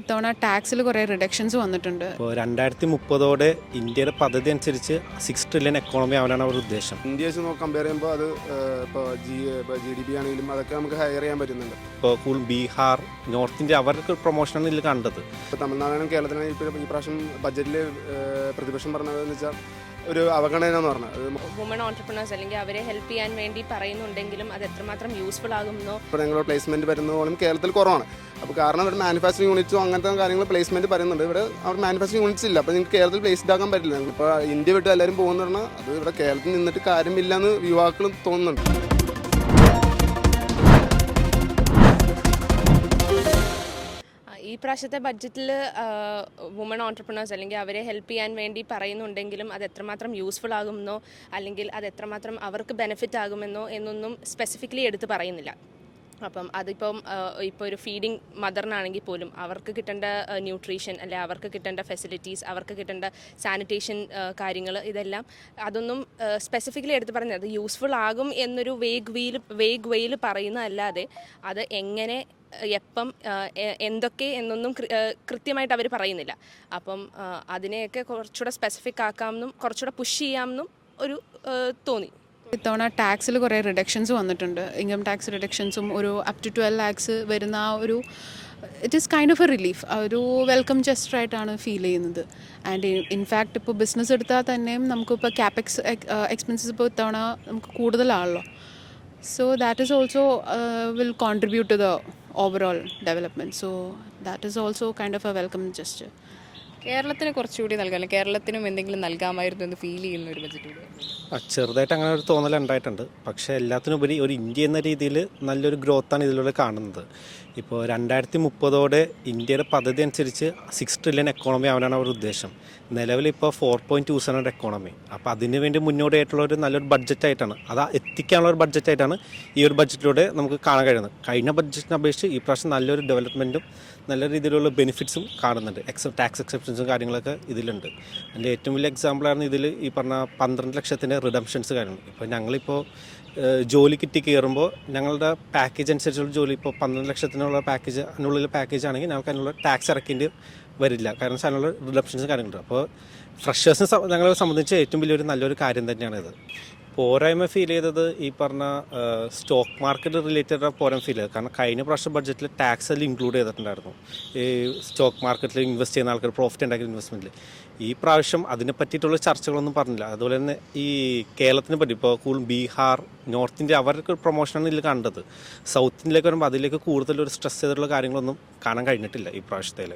ഇത്തവണ ടാക്സിൽ കുറേ റിഡക്ഷൻസ് വന്നിട്ടുണ്ട്. ഇപ്പോൾ രണ്ടായിരത്തി മുപ്പതോടെ ഇന്ത്യയുടെ പദ്ധതി അനുസരിച്ച് സിക്സ് ട്രില്യൺ എക്കോണമി ആവാനാണ് അവരുടെ ഉദ്ദേശം. ഇന്ത്യ വെച്ച് കമ്പയർ ചെയ്യുമ്പോൾ അത് ഇപ്പോൾ ജി ജി ഡി പി ആണെങ്കിലും അതൊക്കെ നമുക്ക് ഹയർ ചെയ്യാൻ പറ്റുന്നുണ്ട്. ഇപ്പോൾ കൂൾ ബീഹാർ നോർത്ത് ഇന്ത്യ അവർക്ക് പ്രൊമോഷനാണ് ഇതിൽ കണ്ടത്. ഇപ്പോൾ തമിഴ്നാടാണെങ്കിലും കേരളത്തിനും ഇപ്പോൾ ഈ പ്രാവശ്യം ബജറ്റിൽ പ്രതിപക്ഷം പറഞ്ഞതെന്ന് വെച്ചാൽ ഒരു അവഗണന എന്ന് പറഞ്ഞത് വുമൺ ഓൺടർപ്രണേഴ്സ് അല്ലെങ്കിൽ അവരെ ഹെൽപ്പ് ചെയ്യാൻ വേണ്ടി പറയുന്നുണ്ടെങ്കിലും അത് എത്രമാത്രം യൂസ്ഫുൾ ആകുമെന്നോ ഇപ്പോൾ ഞങ്ങൾ പ്ലേസ്മെന്റ് വരുന്ന പോലും കേരളത്തിൽ കുറവാണ്. അപ്പോൾ കാരണം ഇവിടെ മാനുഫാക്ചറിങ് യൂണിറ്റ്സും അങ്ങനത്തെ കാര്യങ്ങൾ പ്ലേസ്മെന്റ് പറയുന്നുണ്ട് ഇവിടെ അവർ മാനുഫാക്ചറിങ് യൂണിറ്റ്സ് ഇല്ല. അപ്പോൾ നിങ്ങൾക്ക് കേരളത്തിൽ പ്ലേസ്ഡ് ആക്കാൻ പറ്റില്ല. ഇപ്പോൾ ഇന്ത്യ വിട്ട് എല്ലാവരും പോകുന്ന പറഞ്ഞാൽ അത് ഇവിടെ കേരളത്തിൽ നിന്നിട്ട് കാര്യമില്ല എന്ന് യുവാക്കളും തോന്നുന്നുണ്ട്. പ്രാവശ്യത്തെ ബഡ്ജറ്റിൽ വുമൺ ഓൺടർപ്രണേഴ്സ് അല്ലെങ്കിൽ അവരെ ഹെൽപ്പ് ചെയ്യാൻ വേണ്ടി പറയുന്നുണ്ടെങ്കിലും അത് എത്രമാത്രം യൂസ്ഫുൾ ആകുമെന്നോ അല്ലെങ്കിൽ അത് എത്രമാത്രം അവർക്ക് ബെനിഫിറ്റ് ആകുമെന്നോ എന്നൊന്നും സ്പെസിഫിക്കലി എടുത്ത് പറയുന്നില്ല. അപ്പം അതിപ്പം ഇപ്പോൾ ഒരു ഫീഡിങ് മദറിനാണെങ്കിൽ പോലും അവർക്ക് കിട്ടേണ്ട ന്യൂട്രീഷൻ അല്ലെ അവർക്ക് കിട്ടേണ്ട ഫെസിലിറ്റീസ് അവർക്ക് കിട്ടേണ്ട സാനിറ്റേഷൻ കാര്യങ്ങൾ ഇതെല്ലാം അതൊന്നും സ്പെസിഫിക്കലി എടുത്ത് പറഞ്ഞത് അത് യൂസ്ഫുൾ ആകും എന്നൊരു വേഗ് വീൽ വേഗ് വെയിൽ പറയുന്നതല്ലാതെ അത് എങ്ങനെ എപ്പം എന്തൊക്കെ എന്നൊന്നും കൃത്യമായിട്ട് അവർ പറയുന്നില്ല. അപ്പം അതിനെയൊക്കെ കുറച്ചുകൂടെ സ്പെസിഫിക് ആക്കാമെന്നും കുറച്ചുകൂടെ പുഷ് ചെയ്യാമെന്നും ഒരു തോന്നി. ഇത്തവണ ടാക്സിൽ കുറേ റിഡക്ഷൻസ് വന്നിട്ടുണ്ട്. ഇൻകം ടാക്സ് റിഡക്ഷൻസും ഒരു അപ് ടു ട്വൽവ് ലാക്സ് വരുന്ന ആ ഒരു it is kind of a relief ഒരു വെൽക്കം ജസ്റ്റർ ആയിട്ടാണ് ഫീൽ ചെയ്യുന്നത്. ആൻഡ് ഇൻഫാക്റ്റ് ഇപ്പോൾ ബിസിനസ് എടുത്താൽ തന്നെയും നമുക്കിപ്പോൾ ക്യാപെക്സ് എക്സ്പെൻസസ് ഇപ്പോൾ ഇത്തവണ നമുക്ക് കൂടുതലാണല്ലോ. So that is also will contribute to the overall development. So that is also kind of a welcome gesture. കേരളത്തിന് കുറച്ചുകൂടി നൽകാം. കേരളത്തിനും എന്തെങ്കിലും നൽകാമായിരുന്നു എന്ന് ഫീൽ ചെയ്യുന്ന ഒരു ബജറ്റ് ആ, ചെറുതായിട്ട് അങ്ങനെ ഒരു തോന്നൽ ഉണ്ടായിട്ടുണ്ട്. പക്ഷേ എല്ലാത്തിനുപരി ഒരു ഇന്ത്യ എന്ന രീതിയിൽ നല്ലൊരു ഗ്രോത്താണ് ഇതിലൂടെ കാണുന്നത്. ഇപ്പോൾ രണ്ടായിരത്തി മുപ്പതോടെ ഇന്ത്യയുടെ പദ്ധതി അനുസരിച്ച് സിക്സ് ട്രില്യൺ എക്കോണമി ആവാനാണ് അവരുടെ ഉദ്ദേശം. നിലവിൽ ഇപ്പോൾ four point two seven economy അപ്പോൾ അതിന് വേണ്ടി മുന്നോടിയായിട്ടുള്ള ഒരു നല്ലൊരു ബഡ്ജറ്റായിട്ടാണ് അത് എത്തിക്കാനുള്ള ഒരു ബഡ്ജറ്റായിട്ടാണ് ഈ ഒരു ബഡ്ജറ്റിലൂടെ നമുക്ക് കാണാൻ കഴിയുന്നത്. കഴിഞ്ഞ ബഡ്ജറ്റിനെ അപേക്ഷിച്ച് ഈ പ്രാവശ്യം നല്ലൊരു ഡെവലപ്മെന്റും നല്ല രീതിയിലുള്ള ബെനിഫിറ്റ്സും കാണുന്നുണ്ട്. എക്സ ടാക്സ് എക്സെപ്ഷൻസും കാര്യങ്ങളൊക്കെ ഇതിലുണ്ട്. അതിന്റെ ഏറ്റവും വലിയ എക്സാമ്പിളാണ് ഇതിൽ ഈ പറഞ്ഞ പന്ത്രണ്ട് ലക്ഷത്തിന്റെ റിഡംഷൻസ് കാര്യങ്ങൾ. ഇപ്പോൾ ഞങ്ങളിപ്പോൾ ജോലി കിട്ടി കയറുമ്പോൾ ഞങ്ങളുടെ പാക്കേജ് അനുസരിച്ചുള്ള ജോലി ഇപ്പോൾ പന്ത്രണ്ട് ലക്ഷത്തിനുള്ള പാക്കേജ് അതിനുള്ളിൽ പാക്കേജ് ആണെങ്കിൽ ഞങ്ങൾക്ക് അതിനുള്ള ടാക്സ് ഇറക്കേണ്ടി വരില്ല. കാരണം അതിനുള്ള റിഡംഷൻസ് കാര്യങ്ങളുണ്ട്. അപ്പോൾ ഫ്രഷേഴ്സിനെ ഞങ്ങളെ സംബന്ധിച്ച് ഏറ്റവും വലിയൊരു നല്ലൊരു കാര്യം തന്നെയാണിത്. പോരായ്മ ഫീൽ ചെയ്തത് ഈ പറഞ്ഞ സ്റ്റോക്ക് മാർക്കറ്റ് റിലേറ്റഡ് പോരായ്മ ഫീൽ ചെയ്തത്. കാരണം കഴിഞ്ഞ പ്രാവശ്യം ബഡ്ജറ്റിൽ ടാക്സ് എല്ലാം ഇൻക്ലൂഡ് ചെയ്തിട്ടുണ്ടായിരുന്നു. ഈ സ്റ്റോക്ക് മാർക്കറ്റിൽ ഇൻവെസ്റ്റ് ചെയ്യുന്ന ആൾക്കാർ പ്രോഫിറ്റ് ഉണ്ടാക്കിയ ഇൻവെസ്റ്റ്മെന്റിൽ ഈ പ്രാവശ്യം അതിനെ പറ്റിയിട്ടുള്ള ചർച്ചകളൊന്നും പറഞ്ഞില്ല. അതുപോലെ തന്നെ ഈ കേരളത്തിനെ പറ്റി ഇപ്പോൾ കൂടുതൽ ബീഹാർ നോർത്ത് ഇന്ത്യ അവർക്ക് ഒരു പ്രൊമോഷനാണ് ഇതിൽ കണ്ടത്. സൗത്ത് ഇന്ത്യയിലേക്ക് വരുമ്പോൾ അതിലേക്ക് കൂടുതൽ ഒരു സ്ട്രെസ് ചെയ്തിട്ടുള്ള കാര്യങ്ങളൊന്നും കാണാൻ കഴിഞ്ഞിട്ടില്ല ഈ പ്രാവശ്യത്തിൽ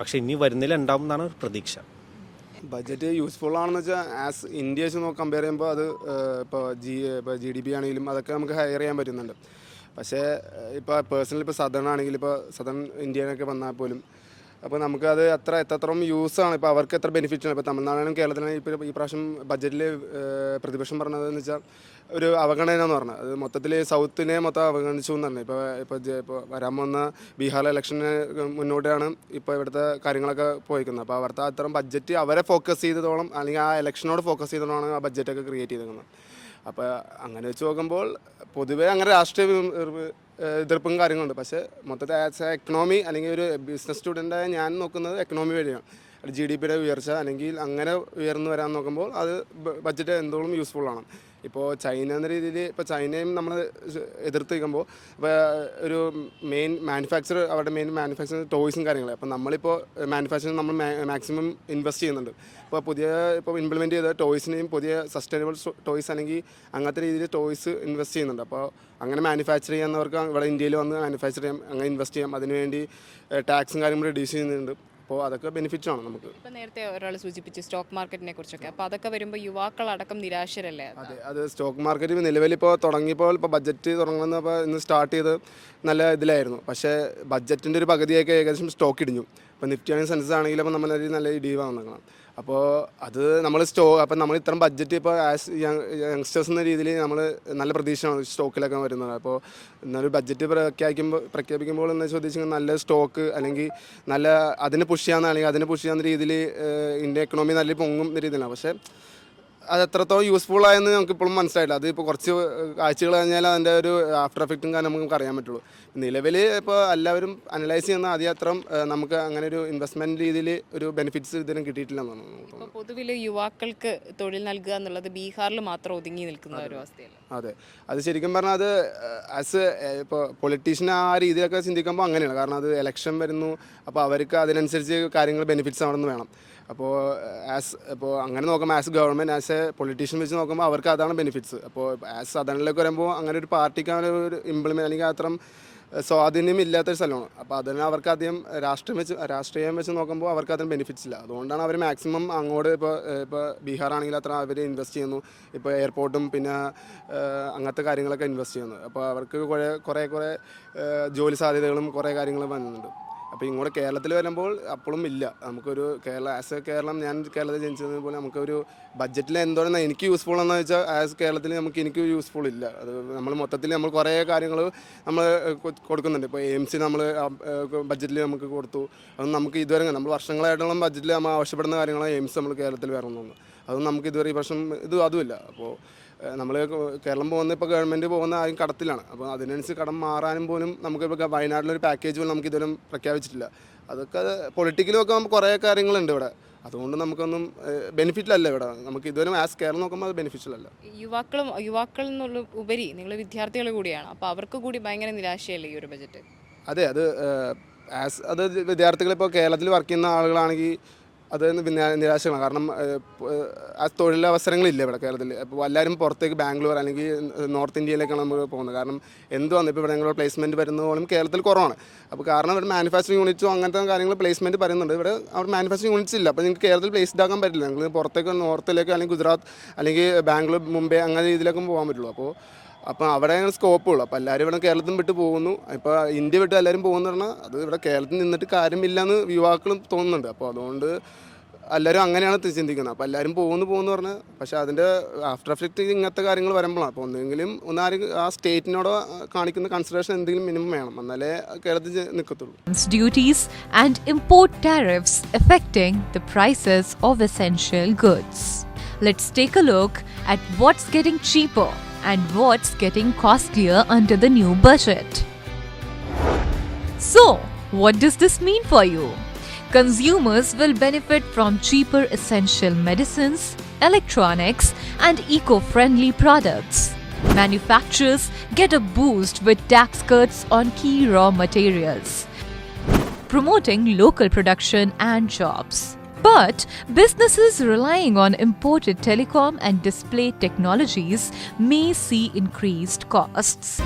പക്ഷേ ഇനി വരുന്നതിൽ ഉണ്ടാവും എന്നാണ് ഒരു പ്രതീക്ഷ. ബഡ്ജറ്റ് യൂസ്ഫുൾ ആണെന്ന് വെച്ചാൽ ആസ് ഇന്ത്യ വെച്ച് കമ്പയർ ചെയ്യുമ്പോൾ അത് ഇപ്പോൾ ജി ഇപ്പോൾ ജി ഡി പി ആണെങ്കിലും അതൊക്കെ നമുക്ക് ഹയർ ചെയ്യാൻ പറ്റുന്നുണ്ട്. പക്ഷേ ഇപ്പോൾ പേഴ്സണലി ഇപ്പോൾ സദൺ ആണെങ്കിൽ ഇപ്പോൾ സദൺ ഇന്ത്യയിലൊക്കെ വന്നാൽ പോലും അപ്പോൾ നമുക്കത് അത് എത്ര എത്രത്തോളം യൂസ് ആണ് ഇപ്പോൾ അവർക്ക് എത്ര ബെനിഫിറ്റ് ആണ്? ഇപ്പോൾ തമിഴ്നാടാണെങ്കിലും കേരളത്തിനും ഇപ്പോൾ ഈ പ്രാവശ്യം ബഡ്ജറ്റിൽ പ്രതിപക്ഷം പറഞ്ഞതെന്ന് വെച്ചാൽ ഒരു അവഗണന എന്ന് പറഞ്ഞത്. അത് മൊത്തത്തിൽ സൗത്തിനെ മൊത്തം അവഗണിച്ചു എന്ന് പറഞ്ഞു ഇപ്പോൾ ഇപ്പോൾ ഇപ്പോൾ വരാൻ പോകുന്ന ബീഹാർ ഇലക്ഷന് മുന്നോട്ടാണ് ഇപ്പോൾ ഇവിടുത്തെ കാര്യങ്ങളൊക്കെ പോയിക്കുന്നത്. അപ്പോൾ അവിടുത്തെ അത്തരം ബഡ്ജറ്റ് അവരെ ഫോക്കസ് ചെയ്തതോളം അല്ലെങ്കിൽ ആ ഇലക്ഷനോട് ഫോക്കസ് ചെയ്തതോളാണ് ആ ബഡ്ജറ്റൊക്കെ ക്രിയേറ്റ് ചെയ്തേക്കുന്നത്. അപ്പോൾ അങ്ങനെ വെച്ച് നോക്കുമ്പോൾ പൊതുവേ അങ്ങനെ രാഷ്ട്രീയ എതിർപ്പും കാര്യങ്ങളുണ്ട്. പക്ഷേ മൊത്തത്തിൽ ആസ് എ എക്കണോമി അല്ലെങ്കിൽ ഒരു ബിസിനസ് സ്റ്റുഡന്റായ ഞാൻ നോക്കുന്നത് എക്കണോമി വഴിയാണ്. ജി ഡി പിയുടെ ഉയർച്ച അല്ലെങ്കിൽ അങ്ങനെ ഉയർന്നു വരാൻ നോക്കുമ്പോൾ അത് ബഡ്ജറ്റ് എന്തോളം യൂസ്ഫുൾ ആണ്. ഇപ്പോൾ ചൈന എന്ന രീതിയിൽ ഇപ്പോൾ ചൈനയും നമ്മൾ എതിർത്ത് നിൽക്കുമ്പോൾ ഒരു മെയിൻ മാനുഫാക്ചർ അവരുടെ മെയിൻ മാനുഫാക്ചർ ടോയ്സും കാര്യങ്ങളും. അപ്പോൾ നമ്മളിപ്പോൾ മാനുഫാക്ചറിങ് നമ്മൾ മാക്സിമം ഇൻവെസ്റ്റ് ചെയ്യുന്നുണ്ട്. ഇപ്പോൾ പുതിയ ഇപ്പോൾ ഇംപ്ലിമെന്റ് ചെയ്ത ടോയ്സിനെയും പുതിയ സസ്റ്റൈനബിൾ ടോയ്സ് അല്ലെങ്കിൽ അങ്ങനത്തെ രീതിയിൽ ടോയ്സ് ഇൻവെസ്റ്റ് ചെയ്യുന്നുണ്ട്. അപ്പോൾ അങ്ങനെ മാനുഫാക്ചർ ചെയ്യുന്നവർക്ക് ഇവിടെ ഇന്ത്യയിൽ വന്ന് മാനുഫാക്ചർ ചെയ്യാം അങ്ങനെ ഇൻവെസ്റ്റ് ചെയ്യാം. അതിനുവേണ്ടി ടാക്സും കാര്യങ്ങളും റിഡ്യൂസ് ചെയ്യുന്നുണ്ട്. അപ്പോൾ അതൊക്കെ ബെനിഫിറ്റ് ആണ് നമുക്ക്. ഇപ്പം നേരത്തെ ഒരാൾ സൂചിപ്പിച്ചു സ്റ്റോക്ക് മാർക്കറ്റിനെ കുറിച്ചൊക്കെ. അപ്പോൾ അതൊക്കെ വരുമ്പോൾ യുവാക്കൾ അടക്കം നിരാശരല്ലേ അതെ? അത് സ്റ്റോക്ക് മാർക്കറ്റ് നിലവിലിപ്പോൾ തുടങ്ങിയപ്പോൾ ഇപ്പോൾ ബഡ്ജറ്റ് തുടങ്ങുന്നപ്പോൾ ഇന്ന് സ്റ്റാർട്ട് ചെയ്ത് നല്ല ഇതിലായിരുന്നു. പക്ഷേ ബഡ്ജറ്റിന്റെ ഒരു പകുതിയൊക്കെ ഏകദേശം സ്റ്റോക്ക് ഇടിഞ്ഞു. ഇപ്പോൾ നിഫ്റ്റി ആണെങ്കിൽ സെൻസസ് ആണെങ്കിലും അപ്പോൾ നമ്മൾ നല്ല ഇടിവ് വന്നേക്കണം അപ്പോൾ അത് നമ്മൾ സ്റ്റോ അപ്പം നമ്മൾ ഇത്രയും ബഡ്ജറ്റ് ഇപ്പോൾ ആസ് യങ്സ്റ്റേഴ്സ് എന്ന രീതിയിൽ നമ്മൾ നല്ല പ്രതീക്ഷയാണ് സ്റ്റോക്കിലൊക്കെ വരുന്നത്. അപ്പോൾ എന്നൊരു ബഡ്ജറ്റ് പ്രഖ്യാപിക്കുമ്പോൾ പ്രഖ്യാപിക്കുമ്പോൾ എന്ന് ചോദിച്ചാൽ നല്ല സ്റ്റോക്ക് അല്ലെങ്കിൽ നല്ല അതിന് പുഷ് ചെയ്യാന്ന് അല്ലെങ്കിൽ അതിന് പുഷ് ചെയ്യാവുന്ന രീതിയിൽ ഇന്ത്യ എക്കണോമി നല്ല പൊങ്ങും രീതിയിലാണ്. പക്ഷേ അത് എത്രത്തോളം യൂസ്ഫുൾ ആയെന്ന് നമുക്ക് ഇപ്പോഴും മനസ്സിലായില്ല. അത് ഇപ്പോൾ കുറച്ച് ആഴ്ചകൾ കഴിഞ്ഞാൽ അതിന്റെ ഒരു ആഫ്റ്റർ എഫക്റ്റും കാരണം നമുക്ക് അറിയാൻ പറ്റുള്ളൂ. നിലവിൽ ഇപ്പോൾ എല്ലാവരും അനലൈസ് ചെയ്യുന്ന ആദ്യം അത്രയും നമുക്ക് അങ്ങനെ ഒരു ഇൻവെസ്റ്റ്മെന്റ് രീതിയിൽ ഒരു ബെനിഫിറ്റ്സ് ഇതിനും കിട്ടിയിട്ടില്ല എന്നാണ് പൊതുവിൽ യുവാക്കൾക്ക് തൊഴിൽ നൽകുക എന്നുള്ളത് ബീഹാറിൽ മാത്രം ഒതുങ്ങി നിൽക്കുന്ന ഒരു അവസ്ഥയല്ല? അതെ. അത് ശരിക്കും പറഞ്ഞാൽ അത് ആസ് ഇപ്പോൾ പൊളിറ്റീഷ്യൻ ആ രീതിയിലൊക്കെ ചിന്തിക്കുമ്പോൾ അങ്ങനെയാണ്. കാരണം അത് എലക്ഷൻ വരുന്നു. അപ്പോൾ അവർക്ക് അതിനനുസരിച്ച് കാര്യങ്ങൾ ബെനിഫിറ്റ്സ് അവിടെ നിന്ന് വേണം. അപ്പോൾ ആസ് ഇപ്പോൾ അങ്ങനെ നോക്കുമ്പോൾ as government as a politician വെച്ച് നോക്കുമ്പോൾ അവർക്ക് അതാണ് ബെനിഫിറ്റ്സ് അപ്പോൾ ആസ് സദനിലേക്ക് വരുമ്പോൾ അങ്ങനെ ഒരു പാർട്ടിക്ക് അങ്ങനെ ഒരു ഇംപ്ലിമെന്റ് അല്ലെങ്കിൽ അത്രയും സ്വാധീനം ഇല്ലാത്തൊരു സ്ഥലമാണ്. അപ്പോൾ അതിന് അവർക്ക് അധികം രാഷ്ട്രീയം വെച്ച് രാഷ്ട്രീയം വെച്ച് നോക്കുമ്പോൾ അവർക്ക് അതിന് ബെനിഫിറ്റ്സ് ഇല്ല. അതുകൊണ്ടാണ് അവർ മാക്സിമം അങ്ങോട്ട് ഇപ്പോൾ ഇപ്പോൾ ബീഹാർ ആണെങ്കിൽ അത്ര അവർ ഇൻവെസ്റ്റ് ചെയ്യുന്നു. ഇപ്പോൾ എയർപോർട്ടും പിന്നെ അങ്ങനത്തെ കാര്യങ്ങളൊക്കെ ഇൻവെസ്റ്റ് ചെയ്യുന്നു. അപ്പോൾ അവർക്ക് കുറേ കുറേ കുറേ ജോലി സാധ്യതകളും കുറേ കാര്യങ്ങളും വരുന്നുണ്ട് അപ്പോൾ ഇങ്ങോട്ട് കേരളത്തിൽ വരുമ്പോൾ അപ്പോഴും ഇല്ല. നമുക്കൊരു കേരള ആസ് എ കേരളം ഞാൻ കേരളത്തിൽ ജനിച്ചതുപോലെ നമുക്കൊരു ബഡ്ജറ്റിൽ എന്തോരം എനിക്ക് യൂസ്ഫുൾ എന്ന് വെച്ചാൽ ആസ് കേരളത്തിൽ നമുക്ക് എനിക്ക് യൂസ്ഫുൾ ഇല്ല. അത് നമ്മൾ മൊത്തത്തിൽ നമ്മൾ കുറേ കാര്യങ്ങൾ നമ്മൾ കൊടുക്കുന്നുണ്ട്. ഇപ്പോൾ എയിംസ് നമ്മൾ ബഡ്ജറ്റിൽ നമുക്ക് കൊടുത്തു. അത് നമുക്ക് ഇതുവരെ നമ്മൾ വർഷങ്ങളായിട്ടുള്ള ബഡ്ജറ്റിൽ നമ്മൾ ആവശ്യപ്പെടുന്ന കാര്യങ്ങളാണ് എയിംസ് നമ്മൾ കേരളത്തിൽ വരണമെന്ന് അതും നമുക്ക് ഇതുവരെ ഈ വർഷം ഇത് അതുമില്ല അപ്പോൾ നമ്മൾ കേരളം പോകുന്ന ഇപ്പോൾ ഗവൺമെന്റ് പോകുന്ന ആരും കടത്തിലാണ്. അപ്പോൾ അതിനനുസരിച്ച് കടം മാറാനും പോലും നമുക്ക് ഇപ്പോൾ വയനാട്ടിലൊരു പാക്കേജ് പോലും നമുക്ക് ഇതുവരെ പ്രഖ്യാപിച്ചിട്ടില്ല. അതൊക്കെ പൊളിറ്റിക്കലും ഒക്കെ നമുക്ക് കുറേ കാര്യങ്ങളുണ്ട് ഇവിടെ. അതുകൊണ്ട് നമുക്കൊന്നും ബെനിഫിറ്റിലല്ല ഇവിടെ. നമുക്ക് ഇതുവരെ ആസ് കേരളം നോക്കുമ്പോൾ അത് ബെനിഫിഷ്യലല്ല യുവാക്കളും യുവാക്കൾ എന്നുള്ള ഉപരി നിങ്ങൾ വിദ്യാർത്ഥികൾ കൂടിയാണ്. അപ്പോൾ അവർക്ക് കൂടി ഭയങ്കര നിരാശയല്ലേ ഈ ഒരു ബജറ്റ് അതെ അത് ആസ് അത് വിദ്യാർത്ഥികൾ ഇപ്പോൾ കേരളത്തിൽ വർക്ക് ചെയ്യുന്ന ആളുകളാണെങ്കിൽ അത് നിരാശയാണ് കാരണം ആ തൊഴിലവസരങ്ങളില്ല ഇവിടെ കേരളത്തിൽ അപ്പോൾ എല്ലാവരും പുറത്തേക്ക് ബാംഗ്ലൂർ അല്ലെങ്കിൽ നോർത്ത് ഇന്ത്യയിലേക്കാണ് നമ്മൾ പോകുന്നത്. കാരണം എന്ത് വന്നു ഇപ്പോൾ ഇവിടെ പ്ലേസ്മെന്റ് വരുന്ന പോലും കേരളത്തിൽ കുറവാണ്. അപ്പോൾ കാരണം ഇവിടെ മാനുഫാക്ചറിങ് യൂണിറ്റ്സും അങ്ങനത്തെ കാര്യങ്ങൾ പ്ലേസ്മെന്റ് പറയുന്നുണ്ട്. ഇവിടെ അവിടെ മാനുഫാക്ചറിങ് യൂണിറ്റ്സ് ഇല്ല. അപ്പോൾ നിങ്ങൾക്ക് കേരളത്തിൽ പ്ലേസ്ഡ് ആക്കാൻ പറ്റില്ല. നിങ്ങൾ പുറത്തേക്ക് നോർത്തിലേക്ക് അല്ലെങ്കിൽ ഗുജറാത്ത് അല്ലെങ്കിൽ ബാംഗ്ലൂർ മുംബൈ അങ്ങനെ രീതിയിലേക്കും പോകാൻ പറ്റുള്ളൂ. അപ്പോൾ അപ്പോൾ അവിടെ സ്കോപ്പ് ഉള്ളു. അപ്പോൾ എല്ലാവരും ഇവിടെ കേരളത്തിൽ വിട്ട് പോകുന്നു. ഇപ്പോൾ ഇന്ത്യ വിട്ട് എല്ലാവരും പോകുന്നു പറഞ്ഞാൽ അത് ഇവിടെ കേരളത്തിൽ നിന്നിട്ട് കാര്യമില്ല എന്ന് യുവാക്കളും തോന്നുന്നുണ്ട്. അപ്പോൾ അതുകൊണ്ട് എല്ലാവരും അങ്ങനെയാണ് ചിന്തിക്കുന്നത്. അപ്പോൾ എല്ലാവരും പോകുന്നു പോകുന്നു പറഞ്ഞാൽ പക്ഷേ അതിന്റെ ആഫ്റ്റർ എഫക്റ്റ് ഇങ്ങനത്തെ കാര്യങ്ങൾ വരുമ്പോഴാണ് അപ്പോൾ ഒന്നെങ്കിലും ഒന്നാരും ആ സ്റ്റേറ്റിനോട് കാണിക്കുന്ന കൺസിഡറേഷൻ എന്തെങ്കിലും മിനിമം വേണം. എന്നാലേ കേരളത്തിൽ നിൽക്കത്തുള്ളൂ and import tariffs affecting the prices of essential goods. Let's take a look at what's getting cheaper. And what's getting costlier under the new budget. So, what does this mean for you? Consumers will benefit from cheaper essential medicines, electronics, and eco friendly products. Manufacturers get a boost with tax cuts on key raw materials promoting local production and jobs. But businesses relying on imported telecom and display technologies may see increased costs.